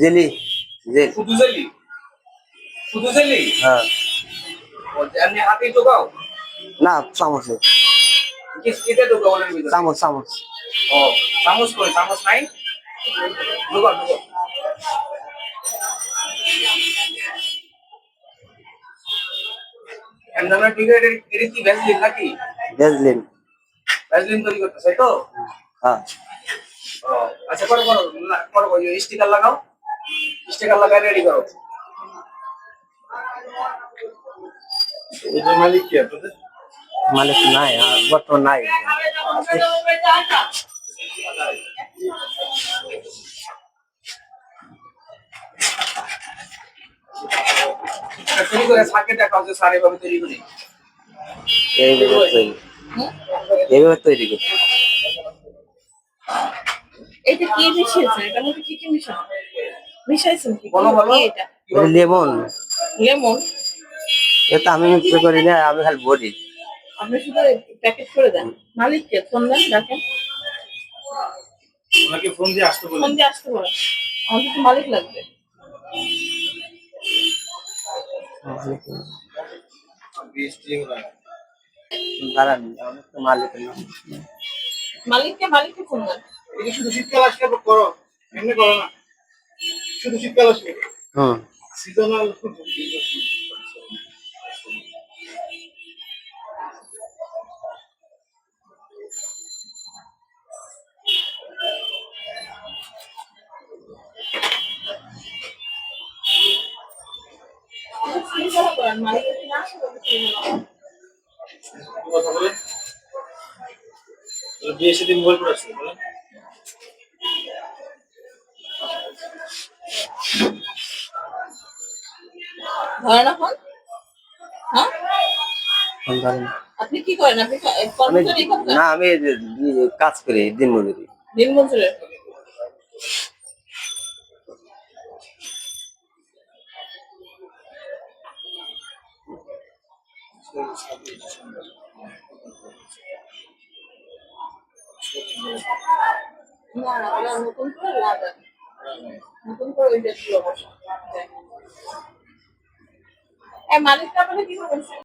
Jelly gel. শুধু jelly? শুধু jelly? হ্যাঁ। ও এমনি হাতেই ঢোকাও? না চামচে। কেটে ঢোকাও চামচ চামচ। ও চামচ কই? চামচ নাই? ঢোকাও ঢোকাও। আছে এটা কি ভ্যাসলিন নাকি? ভেজলিন ভ্যাসলিন তৈরি করতেছে তো? হ্যাঁ। ও, আচ্ছা করো করো না- করো করো স্টিকার লাগাও। স্টিকার লাগাই রেডি করো। মালিক কি আপনাদের মালিক নাই হ্যাঁ, বর্তমান নাই। তৈরি করে স্যার এভাবে তৈরি করি। এইভাবে তৈরি করি। এটা কি মিশিয়েছেন এটার মধ্যে কি কি মিশানো? মিশাইছেন কি বলো বলো। এটা? এটা লেমন। লেমন? এটা আমি মিক্স করি না আমি খালি বলি। আপনি শুধু প্যাকেট করে দেন। মালিককে ফোন দেন দেখেন ওনাকে ফোন দিয়ে আসতে বলুন। ফোন দিয়ে আসতে বলেন। আমাদের তো মালিক লাগবে। দাঁড়ান আমার তো মালিক না মালিককে মালিককে ফোন দেন এটা শুধু শীতকাল আসলে করো এমনি করো না। শুধু শীতকাল আসলে। হুম। সিজনাল ফ্রিজ করেন মালিকের কি না আসে তবে ফ্রিজ কথা বলে বিয়ে সেদিন করে বলেন। আপনি কি করেন আপনি না আমি কাজ করি দিন মজুরি দিন মজুরের না ওরা নতুন করে লাগান নতুন করে ওই ডেটগুলো বসা। এই মালিকটা আপনারা কি করবেন